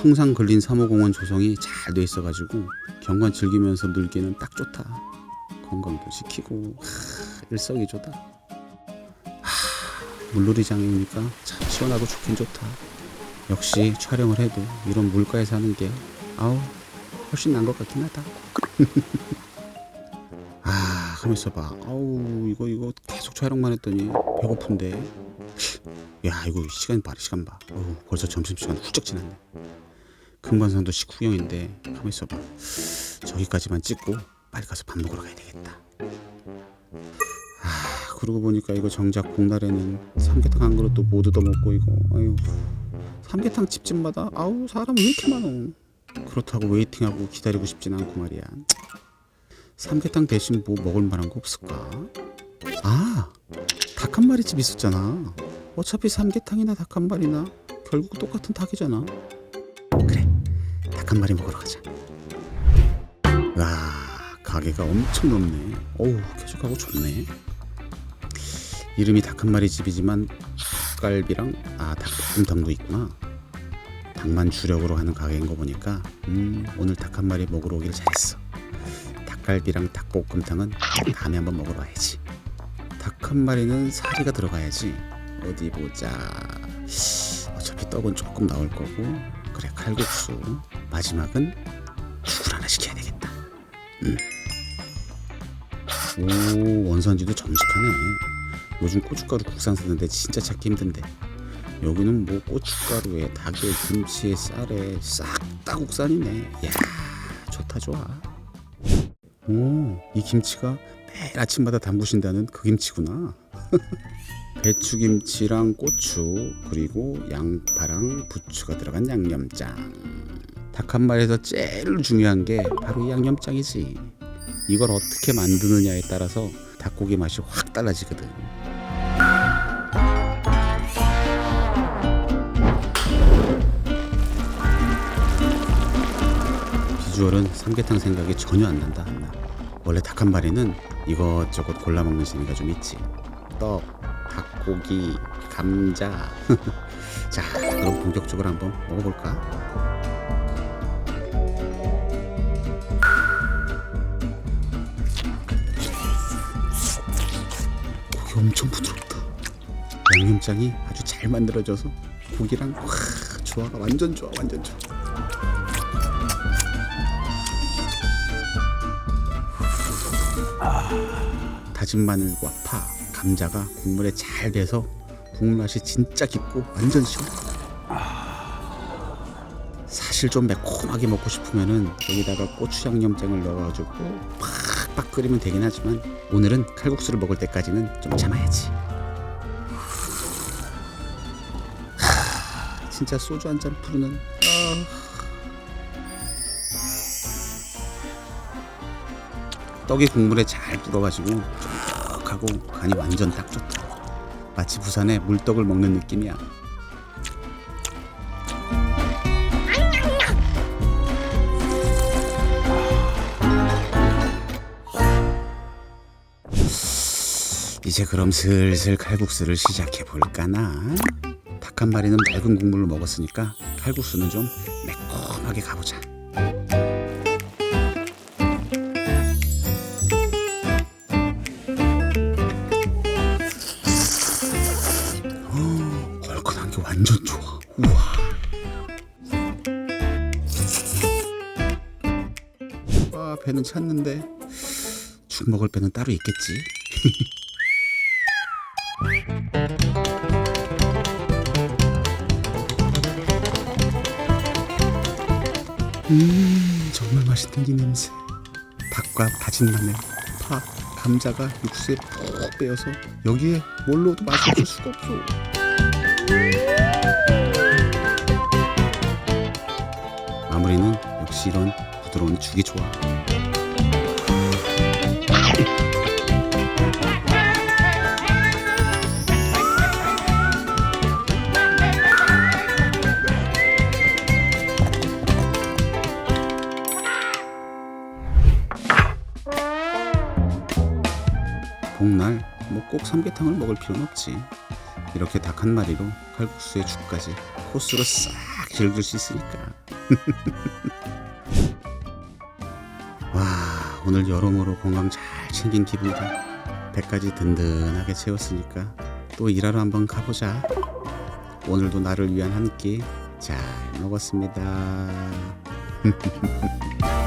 풍상 걸린 사모공원 조성이 잘 돼 있어가지고 경관 즐기면서 놀기는 딱 좋다. 건강도 지키고 하, 일석이조다. 하, 물놀이장에 오니까 참 시원하고 좋긴 좋다. 역시 촬영을 해도 이런 물가에 사는 게 아우 훨씬 난 것 같긴 하다. 아, 가만 있어봐. 아우 이거 이거 촬영만 했더니 배고픈데. 야 이거 시간 봐 시간 봐. 어우, 벌써 점심 시간 훌쩍 지났네. 금관산도 식후경인데 가만 있어봐. 저기까지만 찍고 빨리 가서 밥 먹으러 가야 되겠다. 아 그러고 보니까 이거 정작 복날에는 삼계탕 한 그릇도 못 얻어먹고 이거 아유 삼계탕 집집마다 아우 사람 왜 이렇게 많어. 그렇다고 웨이팅하고 기다리고 싶진 않고 말이야. 삼계탕 대신 뭐 먹을 만한 거 없을까? 아, 닭 한 마리 집 있었잖아. 어차피 삼계탕이나 닭 한 마리나 결국 똑같은 닭이잖아. 그래, 닭 한 마리 먹으러 가자. 와, 가게가 엄청 넓네. 어우, 쾌적하고 좋네. 이름이 닭 한 마리 집이지만 닭갈비랑 아 닭볶음탕도 있구나. 닭만 주력으로 하는 가게인 거 보니까 음 오늘 닭 한 마리 먹으러 오길 잘했어. 닭갈비랑 닭볶음탕은 다음에 한번 먹으러 와야지. 닭한 마리는 사리가 들어가야지. 어디 보자. 어차피 떡은 조금 나올 거고 그래 칼국수. 마지막은 죽을 하나 시켜야 되겠다. 음. 오 원산지도 정직하네. 요즘 고춧가루 국산 쓰는데 진짜 찾기 힘든데 여기는 뭐 고춧가루에 닭에 김치에 쌀에 싹 다 국산이네. 야 좋다 좋아. 오, 이 김치가 매일 아침마다 담그신다는 그 김치구나. 배추김치랑 고추 그리고 양파랑 부추가 들어간 양념장. 닭 한 마리에서 제일 중요한 게 바로 이 양념장이지. 이걸 어떻게 만드느냐에 따라서 닭고기 맛이 확 달라지거든. 비주얼은 삼계탕 생각이 전혀 안 난다. 원래 닭 한 마리는 이것저것 골라 먹는 재미가 좀 있지. 떡, 닭고기, 감자. 자, 그럼 본격적으로 한번 먹어볼까? 고기 엄청 부드럽다. 양념장이 아주 잘 만들어져서 고기랑 와 조화가 완전 좋아, 완전 좋아. 다진 마늘과 파, 감자가 국물에 잘 배서 국물 맛이 진짜 깊고 완전 시원해. 사실 좀 매콤하게 먹고 싶으면은 여기다가 고추 양념장을 넣어가지고 팍팍 끓이면 되긴 하지만 오늘은 칼국수를 먹을 때까지는 좀 참아야지. 하, 진짜 소주 한잔 부르는 떡이 국물에 잘 불어가지고 쫀득하고 간이 완전 딱 좋다. 마치 부산의 물떡을 먹는 느낌이야. 이제 그럼 슬슬 칼국수를 시작해 볼까나. 닭 한 마리는 맑은 국물을 먹었으니까 칼국수는 좀 매콤하게 가보자. 얼큰한 게 완전 좋아. 우와. 와 배는 찼는데 죽 먹을 배는 따로 있겠지. 음 정말 맛있던 이 냄새. 닭과 다진 마늘, 파, 감자가 육수에 푹 빼여서 여기에 뭘 넣어도 맛이 없을 수가 없어. 마무리는 역시 이런 부드러운 죽이 좋아. 복날 뭐 꼭 삼계탕을 먹을 필요는 없지. 이렇게 닭 한 마리로 칼국수에 죽까지 코스로 싹 즐길 수 있으니까. 와 오늘 여러모로 건강 잘 챙긴 기분이다. 배까지 든든하게 채웠으니까 또 일하러 한번 가보자. 오늘도 나를 위한 한 끼 잘 먹었습니다